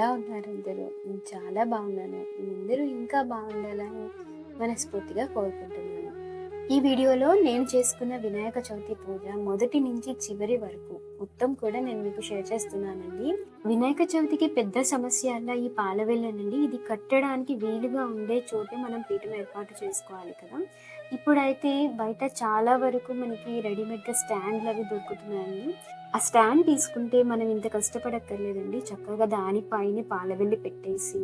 ఎలా ఉన్నారు అందరూ? నేను చాలా బాగున్నాను. అందరూ ఇంకా బాగుండాలని మనస్ఫూర్తిగా కోరుకుంటున్నాను. ఈ వీడియోలో నేను చేసుకున్న వినాయక చవితి పూజ మొదటి నుంచి చివరి వరకు మొత్తం కూడా నేను మీకు షేర్ చేస్తున్నానండి. వినాయక చవితికి పెద్ద సమస్య అలా ఈ పాలవెల్లనండి. ఇది కట్టడానికి వీలుగా ఉండే చోటే మనం పీఠం ఏర్పాటు చేసుకోవాలి కదా. ఇప్పుడైతే బయట చాలా వరకు మనకి రెడీమేడ్గా స్టాండ్లు అవి దొరుకుతున్నాయండి ఆ స్టాండ్ తీసుకుంటే మనం ఇంత కష్టపడక్కర్లేదండి. చక్కగా దానిపైన పాలవెల్లి పెట్టేసి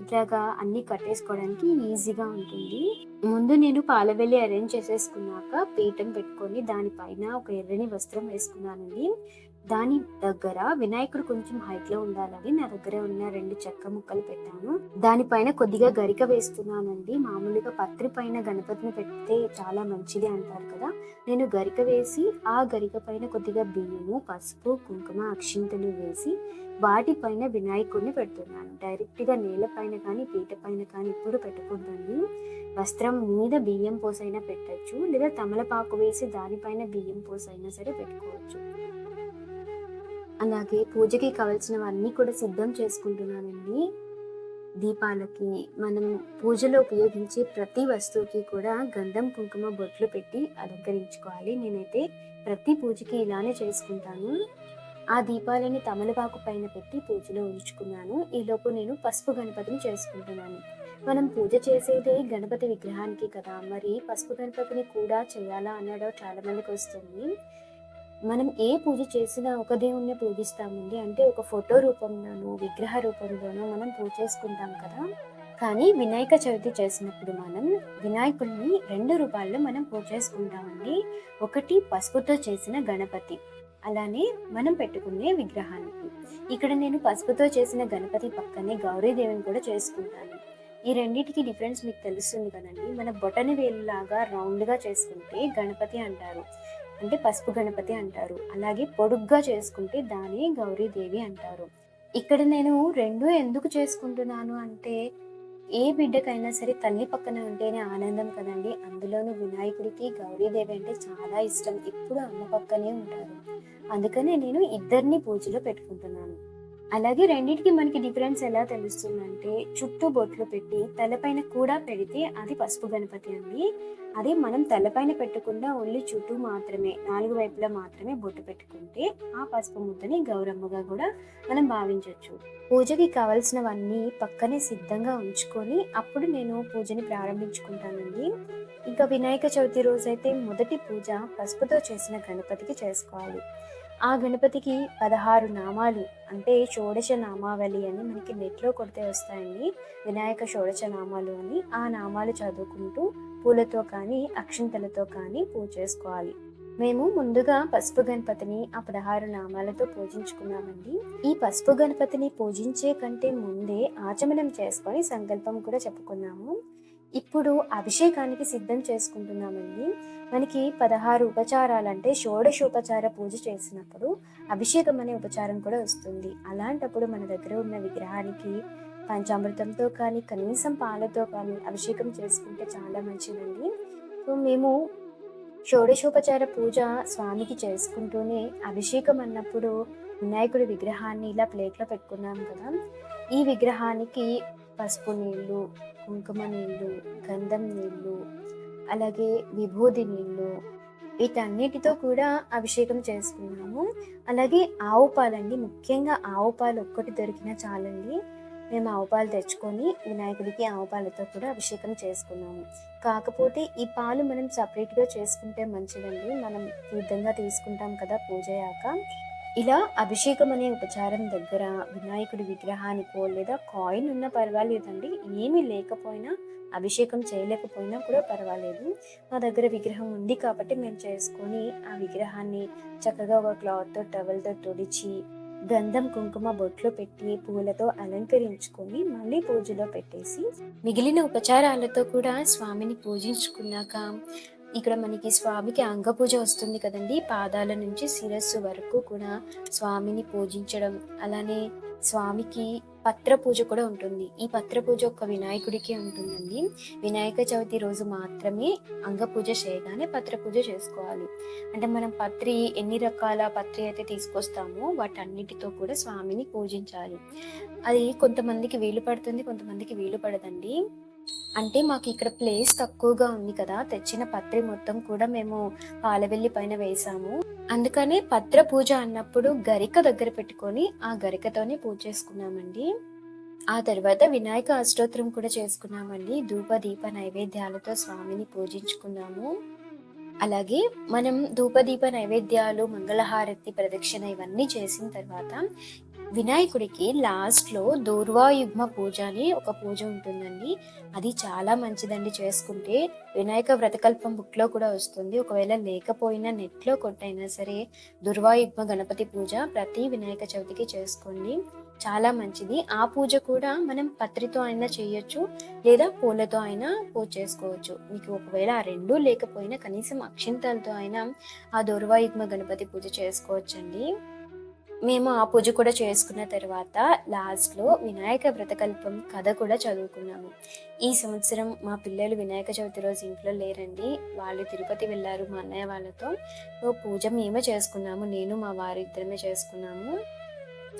ఇట్లాగా అన్ని కట్టేసుకోవడానికి ఈజీగా ఉంటుంది. ముందు నేను పాలవెల్లి అరేంజ్ చేసేసుకున్నాక పీఠం పెట్టుకొని దానిపైన ఒక ఎర్రని వస్త్రం వేసుకున్నానండి. దాని దగ్గర వినాయకుడు కొంచెం హైట్లో ఉండాలని నా దగ్గర ఉన్న రెండు చెక్క ముక్కలు పెట్టాను. దానిపైన కొద్దిగా గరిక వేస్తున్నానండి. మామూలుగా పత్రి పైన గణపతిని పెడితే చాలా మంచిది అంటారు కదా. నేను గరిక వేసి ఆ గరిక పైన కొద్దిగా బియ్యము పసుపు కుంకుమ అక్షింతలు వేసి వాటిపైన వినాయకుడిని పెడుతున్నాను. డైరెక్ట్గా నేల పైన కానీ పీట పైన కానీ ఇప్పుడు పెట్టకూడదండి వస్త్రం మీద బియ్యం పోసైనా పెట్టచ్చు. లేదా తమలపాకు వేసి దానిపైన బియ్యం పోసైనా సరే పెట్టుకోవచ్చు. అలాగే పూజకి కావలసినవన్నీ కూడా సిద్ధం చేసుకుంటున్నానండి. దీపాలకి మనం పూజలో ఉపయోగించే ప్రతి వస్తువుకి కూడా గంధం కుంకుమ బొట్లు పెట్టి అలంకరించుకోవాలి. నేనైతే ప్రతి పూజకి ఇలానే చేసుకుంటాను. ఆ దీపాలని తమలపాకు పైన పెట్టి పూజలో ఉంచుకున్నాను. ఈలోపు నేను పసుపు గణపతిని చేసుకుంటున్నాను. మనం పూజ చేసేదే గణపతి విగ్రహానికి కదా. మరి పసుపు గణపతిని కూడా చేయాలా అన్నడో చాలా మందికి వస్తుంది. మనం ఏ పూజ చేసినా ఒక దేవుణ్ణి పూజిస్తామండి. అంటే ఒక ఫోటో రూపంలోనూ విగ్రహ రూపంలోనూ మనం పూజ చేసుకుంటాం కదా. కానీ వినాయక చవితి చేసినప్పుడు మనం వినాయకుడిని రెండు రూపాల్లో మనం పూజ చేసుకుంటామండి. ఒకటి పసుపుతో చేసిన గణపతి అలానే మనం పెట్టుకునే విగ్రహానికి. ఇక్కడ నేను పసుపుతో చేసిన గణపతి పక్కనే గౌరీదేవిని కూడా చేసుకుంటాను. ఈ రెండింటికి డిఫరెన్స్ మీకు తెలుస్తుంది కదండి. మన బొటని వేలులాగా రౌండ్గా చేసుకుంటే గణపతి అంటారు. అంటే పసుపు గణపతి అంటారు. అలాగే పొడుగ్గా చేసుకుంటే దాని గౌరీదేవి అంటారు. ఇక్కడ నేను రెండు ఎందుకు చేసుకుంటున్నాను అంటే ఏ బిడ్డకైనా సరే తల్లి పక్కన ఉంటేనే ఆనందం కదండి. అందులోనూ వినాయకుడికి గౌరీదేవి అంటే చాలా ఇష్టం. ఎప్పుడు అమ్మ పక్కనే ఉంటారు. అందుకనే నేను ఇద్దరిని పూజలో పెట్టుకుంటున్నాను. అలాగే రెండింటికి మనకి డిఫరెన్స్ ఎలా తెలుస్తుందంటే చుట్టూ బొట్లు పెట్టి తలపైన కూడా పెడితే అది పసుపు గణపతి అండి. అదే మనం తలపైన పెట్టకుండా ఓన్లీ చుట్టూ మాత్రమే నాలుగు వైపులా మాత్రమే బొట్టు పెట్టుకుంటే ఆ పసుపు ముద్దని గౌరమ్మగా కూడా మనం భావించవచ్చు పూజకి కావాల్సినవన్నీ పక్కనే సిద్ధంగా ఉంచుకొని అప్పుడు నేను పూజని ప్రారంభించుకుంటానండి. ఇంకా వినాయక చవితి రోజైతే మొదటి పూజ పసుపుతో చేసిన గణపతికి చేసుకోవాలి. ఆ గణపతికి పదహారు నామాలు అంటే షోడశ నామావళి అని మనకి నెట్లో కొడితే వస్తాయండి. వినాయక షోడశ నామాలు అని ఆ నామాలు చదువుకుంటూ పూలతో కానీ అక్షింతలతో కానీ పూజ చేసుకోవాలి. మేము ముందుగా పసుపు గణపతిని ఆ పదహారు నామాలతో పూజించుకున్నామండి. ఈ పసుపు గణపతిని పూజించే కంటే ముందే ఆచమనం చేసుకొని సంకల్పం కూడా చెప్పుకున్నాము. ఇప్పుడు అభిషేకానికి సిద్ధం చేసుకుంటున్నామండి. మనకి పదహారు ఉపచారాలు అంటే షోడశోపచార పూజ చేసినప్పుడు అభిషేకం అనే ఉపచారం కూడా వస్తుంది. అలాంటప్పుడు మన దగ్గర ఉన్న విగ్రహానికి పంచామృతంతో కానీ కనీసం పాలతో కానీ అభిషేకం చేసుకుంటే చాలా మంచిదండి. సో మేము షోడశోపచార పూజ స్వామికి చేసుకుంటూనే అభిషేకం అన్నప్పుడు వినాయకుడి విగ్రహాన్ని ఇలా ప్లేట్లో పెట్టుకున్నాం కదా. ఈ విగ్రహానికి పసుపు నీళ్ళు కుంకుమ నీళ్ళు గంధం నీళ్ళు అలాగే విభూది నీళ్ళు వీటన్నిటితో కూడా అభిషేకం చేసుకున్నాము. అలాగే ఆవు పాలండి ముఖ్యంగా ఆవు పాలు ఒక్కటి దొరికినా చాలండి. మేము ఆవు పాలు తెచ్చుకొని వినాయకుడికి ఆవు పాలతో కూడా అభిషేకం చేసుకున్నాము. కాకపోతే ఈ పాలు మనం సపరేట్గా చేసుకుంటే మంచిదండి. మనం తీర్థంగా తీసుకుంటాం కదా పూజ అయ్యాక ఇలా అభిషేకం అనే ఉపచారం దగ్గర వినాయకుడి విగ్రహానికో లేదా కాయిన్ ఉన్న పర్వాలేదండి. ఏమీ లేకపోయినా అభిషేకం చేయలేకపోయినా కూడా పర్వాలేదు. మా దగ్గర విగ్రహం ఉంది కాబట్టి మేము చేసుకొని ఆ విగ్రహాన్ని చక్కగా ఒక క్లాత్తో టవల్తో తుడిచి గంధం కుంకుమ బొట్లో పెట్టి పూలతో అలంకరించుకొని మళ్ళీ పూజలో పెట్టేసి మిగిలిన ఉపచారాలతో కూడా స్వామిని పూజించుకున్నాక ఇక్కడ మనకి స్వామికి అంగ పూజ వస్తుంది కదండి. పాదాల నుంచి శిరస్సు వరకు కూడా స్వామిని పూజించడం అలానే స్వామికి పత్ర పూజ కూడా ఉంటుంది. ఈ పత్ర పూజ ఒక వినాయకుడికి ఉంటుందండి. వినాయక చవితి రోజు మాత్రమే అంగ పూజ చేయగానే పత్ర పూజ చేసుకోవాలి. అంటే మనం పత్రి ఎన్ని రకాల పత్రి అయితే తీసుకొస్తామో వాటన్నిటితో కూడా స్వామిని పూజించాలి. అది కొంతమందికి వీలు పడుతుంది కొంతమందికి వీలు పడదండి. అంటే మాకు ఇక్కడ ప్లేస్ తక్కువగా ఉంది కదా. తెచ్చిన పత్రి మొత్తం కూడా మేము పాలవెల్లి పైన వేసాము. అందుకనే పత్ర పూజ అన్నప్పుడు గరిక దగ్గర పెట్టుకొని ఆ గరికతోనే పూజ చేసుకున్నామండి. ఆ తర్వాత వినాయక అష్టోత్తరం కూడా చేసుకున్నామండి. ధూప దీప నైవేద్యాలతో స్వామిని పూజించుకున్నాము. అలాగే మనం ధూపదీప నైవేద్యాలు మంగళహారతి ప్రదక్షిణ ఇవన్నీ చేసిన తర్వాత వినాయకుడికి లాస్ట్లో దూర్వాయుగ్మ పూజ అని ఒక పూజ ఉంటుందండి. అది చాలా మంచిదండి చేసుకుంటే. వినాయక వ్రతకల్పం బుక్లో కూడా వస్తుంది. ఒకవేళ లేకపోయినా నెట్లో కొట్టైనా సరే దుర్వాయుగ్మ గణపతి పూజ ప్రతి వినాయక చవితికి చేసుకోండి. చాలా మంచిది. ఆ పూజ కూడా మనం పత్రితో అయినా చేయొచ్చు లేదా పూలతో అయినా పూజ చేసుకోవచ్చు. మీకు ఒకవేళ ఆ రెండు లేకపోయినా కనీసం అక్షింతలతో అయినా ఆ దుర్వాయుగ్మ గణపతి పూజ చేసుకోవచ్చండి. మేము ఆ పూజ కూడా చేసుకున్న తర్వాత లాస్ట్లో వినాయక వ్రతకల్పం కథ కూడా చదువుకున్నాము. ఈ సంవత్సరం మా పిల్లలు వినాయక చవితి రోజు ఇంట్లో లేరండి. వాళ్ళు తిరుపతి వెళ్ళారు మా అన్నయ్య వాళ్ళతో. పూజ మేమే చేసుకున్నాము. నేను మా వారు ఇద్దరమే చేసుకున్నాము.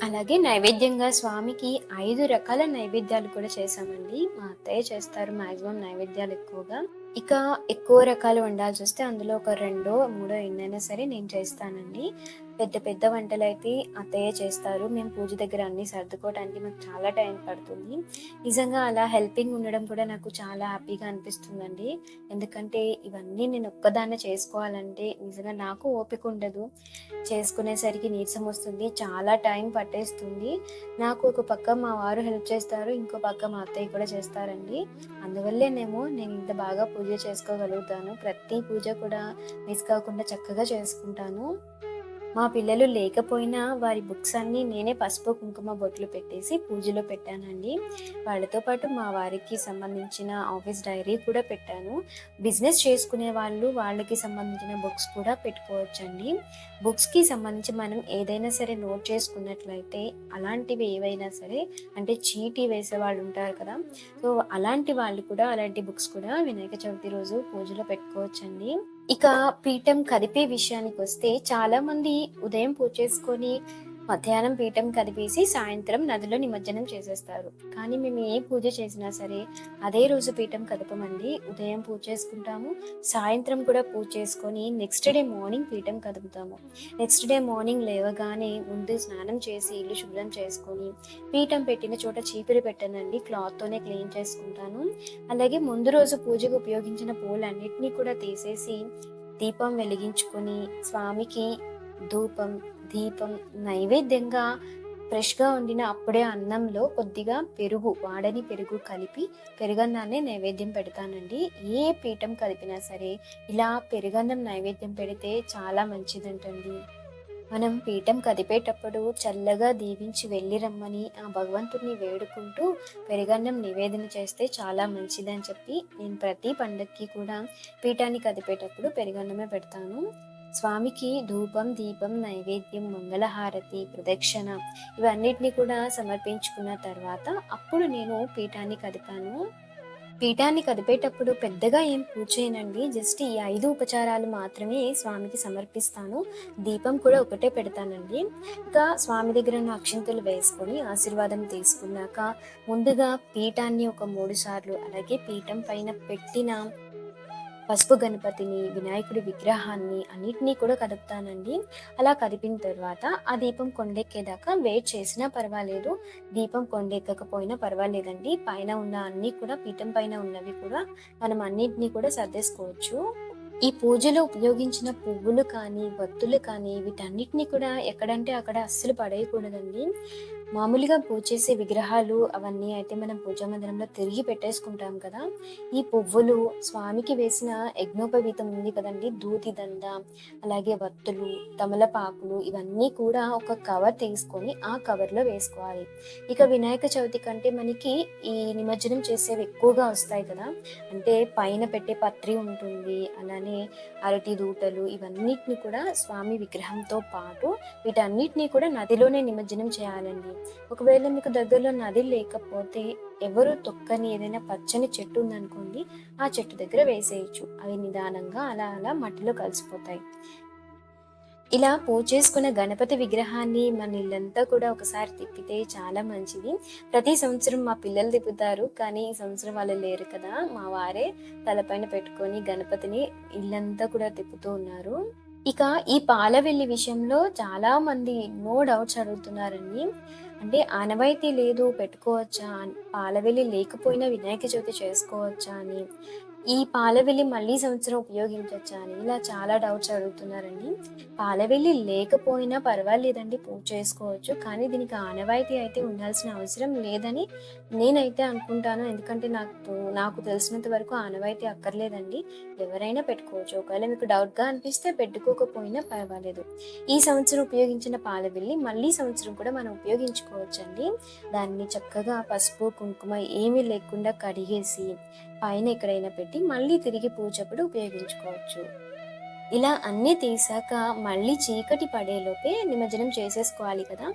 అలాగే నైవేద్యంగా స్వామికి ఐదు రకాల నైవేద్యాలు కూడా చేశామండి. మా అత్తయ్య చేస్తారు మాక్సిమం నైవేద్యాలు ఎక్కువగా. ఇక ఎక్కువ రకాలు వండాల్సి వస్తే అందులో ఒక రెండో మూడో ఎన్నైనా సరే నేను చేస్తానండి. పెద్ద పెద్ద వంటలు అయితే అత్తయ్య చేస్తారు. మేము పూజ దగ్గర అన్ని సర్దుకోవడానికి మాకు చాలా టైం పడుతుంది. నిజంగా అలా హెల్పింగ్ ఉండడం కూడా నాకు చాలా హ్యాపీగా అనిపిస్తుందండి. ఎందుకంటే ఇవన్నీ నేను ఒక్కదాన్నే చేసుకోవాలంటే నిజంగా నాకు ఓపిక ఉండదు. చేసుకునేసరికి నీరసం వస్తుంది చాలా టైం పట్టేస్తుంది. నాకు ఒక పక్క మా వారు హెల్ప్ చేస్తారు ఇంకో పక్క మా అత్తయ్య కూడా చేస్తారండి. అందువల్లేనేమో నేను ఇంత బాగా పూజ చేసుకోగలుగుతాను. ప్రతి పూజ కూడా మిస్ కాకుండా చక్కగా చేసుకుంటాను. మా పిల్లలు లేకపోయినా వారి బుక్స్ అన్నీ నేనే పసుపు కుంకుమ బొట్లు పెట్టేసి పూజలో పెట్టానండి. వాళ్ళతో పాటు మా వారికి సంబంధించిన ఆఫీస్ డైరీ కూడా పెట్టాను. బిజినెస్ చేసుకునే వాళ్ళు వాళ్ళకి సంబంధించిన బుక్స్ కూడా పెట్టుకోవచ్చండి. బుక్స్కి సంబంధించి మనం ఏదైనా సరే నోట్ చేసుకున్నట్లయితే అలాంటివి ఏవైనా సరే అంటే చీటీ వేసే వాళ్ళు ఉంటారు కదా. సో అలాంటి వాళ్ళు కూడా అలాంటి బుక్స్ కూడా వినాయక చవితి రోజు పూజలో పెట్టుకోవచ్చండి. ఇక పీఠం కదిపే విషయానికి వస్తే చాలా మంది ఉదయం పూజ చేసుకొని మధ్యాహ్నం పీఠం కదిపేసి సాయంత్రం నదిలో నిమజ్జనం చేసేస్తారు. కానీ మేము ఏ పూజ చేసినా సరే అదే రోజు పీఠం కదపమండి. ఉదయం పూజ చేసుకుంటాము సాయంత్రం కూడా పూజ చేసుకొని నెక్స్ట్ డే మార్నింగ్ పీఠం కదుపుతాము. నెక్స్ట్ డే మార్నింగ్ లేవగానే ముందు స్నానం చేసి ఇల్లు శుభ్రం చేసుకొని పీఠం పెట్టిన చోట చీపిరి పెట్టనండి క్లాత్తోనే క్లీన్ చేసుకుంటాను. అలాగే ముందు రోజు పూజకు ఉపయోగించిన పూలన్నిటినీ కూడా తీసేసి దీపం వెలిగించుకొని స్వామికి ధూపం దీపం నైవేద్యంగా ఫ్రెష్గా వండిన అప్పుడే అన్నంలో కొద్దిగా పెరుగు వాడని పెరుగు కలిపి పెరుగన్నాన్ని నైవేద్యం పెడతానండి. ఏ పీఠం కలిపినా సరే ఇలా పెరుగన్నం నైవేద్యం పెడితే చాలా మంచిదంటండి. మనం పీఠం కదిపేటప్పుడు చల్లగా దీవించి వెళ్ళి రమ్మని ఆ భగవంతుడిని వేడుకుంటూ పెరుగన్నం నివేదన చేస్తే చాలా మంచిదని చెప్పి నేను ప్రతి పండక్కి కూడా పీఠాన్ని కదిపేటప్పుడు పెరుగన్నమే పెడతాను. స్వామికి ధూపం దీపం నైవేద్యం మంగళహారతి ప్రదక్షిణ ఇవన్నిటిని కూడా సమర్పించుకున్న తర్వాత అప్పుడు నేను పీఠాన్ని కదిపాను. పీఠాన్ని కదిపేటప్పుడు పెద్దగా ఏం పూజ చేయనండి. జస్ట్ ఈ ఐదు ఉపచారాలు మాత్రమే స్వామికి సమర్పిస్తాను. దీపం కూడా ఒకటే పెడతానండి. ఇంకా స్వామి దగ్గర ఉన్న అక్షింతలు వేసుకొని ఆశీర్వాదం తీసుకున్నాక ముందుగా పీఠాన్ని ఒక మూడు సార్లు అలాగే పీఠం పైన పెట్టిన పసుపు గణపతిని వినాయకుడి విగ్రహాన్ని అన్నిటినీ కూడా కదుపుతానండి. అలా కదిపిన తర్వాత ఆ దీపం కొండెక్కేదాకా వెయిట్ చేసినా పర్వాలేదు. దీపం కొండెక్కకపోయినా పర్వాలేదండి. పైన ఉన్న అన్ని కూడా పీఠం పైన ఉన్నవి కూడా మనం అన్నిటినీ కూడా సర్దేసుకోవచ్చు. ఈ పూజలో ఉపయోగించిన పువ్వులు కానీ వత్తులు కానీ వీటన్నిటిని కూడా ఎక్కడంటే అక్కడ అస్సలు పడేయకూడదండి. మామూలుగా పూజ చేసే విగ్రహాలు అవన్నీ అయితే మనం పూజా మందిరంలో తిరిగి పెట్టేసుకుంటాం కదా. ఈ పువ్వులు స్వామికి వేసిన యజ్ఞోపవీతం ఉంది కదండి. దూతి దండ అలాగే వత్తులు తమలపాకులు ఇవన్నీ కూడా ఒక కవర్ తీసుకొని ఆ కవర్లో వేసుకోవాలి. ఇక వినాయక చవితి కంటే మనకి ఈ నిమజ్జనం చేసేవి ఎక్కువగా వస్తాయి కదా. అంటే పైన పెట్టే పత్రి ఉంటుంది అలానే అరటి దూటలు ఇవన్నిటిని కూడా స్వామి విగ్రహంతో పాటు వీటన్నిటిని కూడా నదిలోనే నిమజ్జనం చేయాలండి. ఒకవేళ మీకు దగ్గరలో నది లేకపోతే ఎవరు తొక్కని ఏదైనా పచ్చని చెట్టు ఉందనుకోండి ఆ చెట్టు దగ్గర వేసేయచ్చు. అవి నిదానంగా అలా అలా మట్టిలో కలిసిపోతాయి. ఇలా పూజ చేసుకున్న గణపతి విగ్రహాన్ని మన ఇల్లంతా కూడా ఒకసారి తిప్పితే చాలా మంచిది. ప్రతి సంవత్సరం మా పిల్లలు తిప్పుతారు కానీ ఈ సంవత్సరం వాళ్ళు లేరు కదా. మా వారే తలపైన పెట్టుకొని గణపతిని ఇల్లంతా కూడా తిప్పుతూ ఉన్నారు. ఇక ఈ పాలవెల్లి విషయంలో చాలా మంది నో డౌట్స్ అడుగుతున్నారండి. అంటే ఆనవాయితీ లేదు పెట్టుకోవచ్చా పాలవెల్లి లేకపోయినా వినాయక చవితి చేసుకోవచ్చా అని. ఈ పాలవెల్లి మళ్ళీ సంవత్సరం ఉపయోగించవచ్చా అని ఇలా చాలా డౌట్స్ అడుగుతున్నారండి. పాలవెల్లి లేకపోయినా పర్వాలేదండి పూజ చేసుకోవచ్చు. కానీ దీనికి ఆనవాయితీ అయితే ఉండాల్సిన అవసరం లేదని నేనైతే అనుకుంటాను. ఎందుకంటే నాకు నాకు తెలిసినంత వరకు ఆనవాయితీ అక్కర్లేదండి. ఎవరైనా పెట్టుకోవచ్చు. ఒకవేళ మీకు డౌట్గా అనిపిస్తే పెట్టుకోకపోయినా పర్వాలేదు. ఈ సంవత్సరం ఉపయోగించిన పాలవెల్లి మళ్ళీ సంవత్సరం కూడా మనం ఉపయోగించుకోవచ్చండి. దాన్ని చక్కగా పసుపు కుంకుమ ఏమీ లేకుండా కడిగేసి పైన ఎక్కడైనా పెట్టి మళ్ళీ తిరిగి పూజప్పుడు ఉపయోగించుకోవచ్చు. ఇలా అన్నీ తీసాక మళ్ళీ చీకటి పడేలోపే నిమజ్జనం చేసేసుకోవాలి కదా.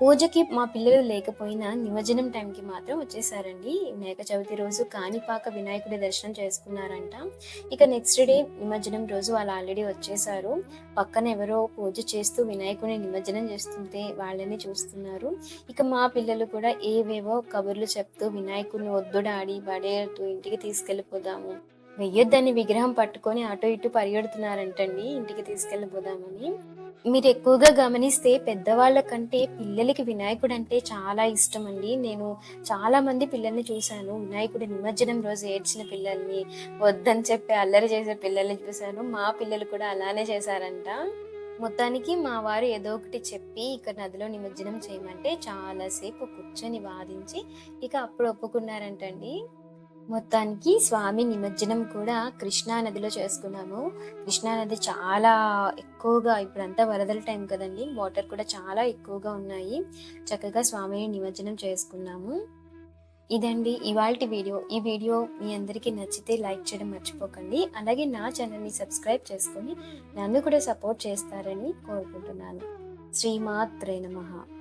పూజకి మా పిల్లలు లేకపోయినా నిమజ్జనం టైంకి మాత్రం వచ్చేసారండి. వినాయక చవితి రోజు కాణిపాక వినాయకుడి దర్శనం చేసుకున్నారంట. ఇక నెక్స్ట్ డే నిమజ్జనం రోజు వాళ్ళు ఆల్రెడీ వచ్చేసారు. పక్కన ఎవరో పూజ చేస్తూ వినాయకుడిని నిమజ్జనం చేస్తుంటే వాళ్ళని చూస్తున్నారు. ఇక మా పిల్లలు కూడా ఏవేవో కబుర్లు చెప్తూ వినాయకుడిని ఒద్దుడాడి బడేరుతూ ఇంటికి తీసుకెళ్ళిపోదాము. వెయ్యొద్దని విగ్రహం పట్టుకొని అటు ఇటు పరిగెడుతున్నారంటండి. ఇంటికి తీసుకెళ్ళిపోదామని మీరు ఎక్కువగా గమనిస్తే పెద్దవాళ్ళ కంటే పిల్లలకి వినాయకుడు అంటే చాలా ఇష్టం అండి నేను చాలా మంది పిల్లల్ని చూశాను. వినాయకుడు నిమజ్జనం రోజు ఏడ్చిన పిల్లల్ని వద్దని చెప్పి అల్లరి చేసే పిల్లల్ని చూశాను. మా పిల్లలు కూడా అలానే చేశారంట. మొత్తానికి మా వారు ఏదో ఒకటి చెప్పి ఇక నదిలో నిమజ్జనం చేయమంటే చాలాసేపు కూర్చొని వాదించి ఇక అప్పుడు ఒప్పుకున్నారంటండి. మొత్తానికి స్వామి నిమజ్జనం కూడా కృష్ణా నదిలో చేసుకున్నాము. కృష్ణా నది చాలా ఎక్కువగా ఇప్పుడంతా వరదల టైం కదండి. వాటర్ కూడా చాలా ఎక్కువగా ఉన్నాయి. చక్కగా స్వామిని నిమజ్జనం చేసుకున్నాము. ఇదండి ఇవాళ వీడియో. ఈ వీడియో మీ అందరికీ నచ్చితే లైక్ చేయడం మర్చిపోకండి. అలాగే నా ఛానల్ని సబ్స్క్రైబ్ చేసుకొని నన్ను కూడా సపోర్ట్ చేస్తారని కోరుకుంటున్నాను. శ్రీమాత్రే నమః.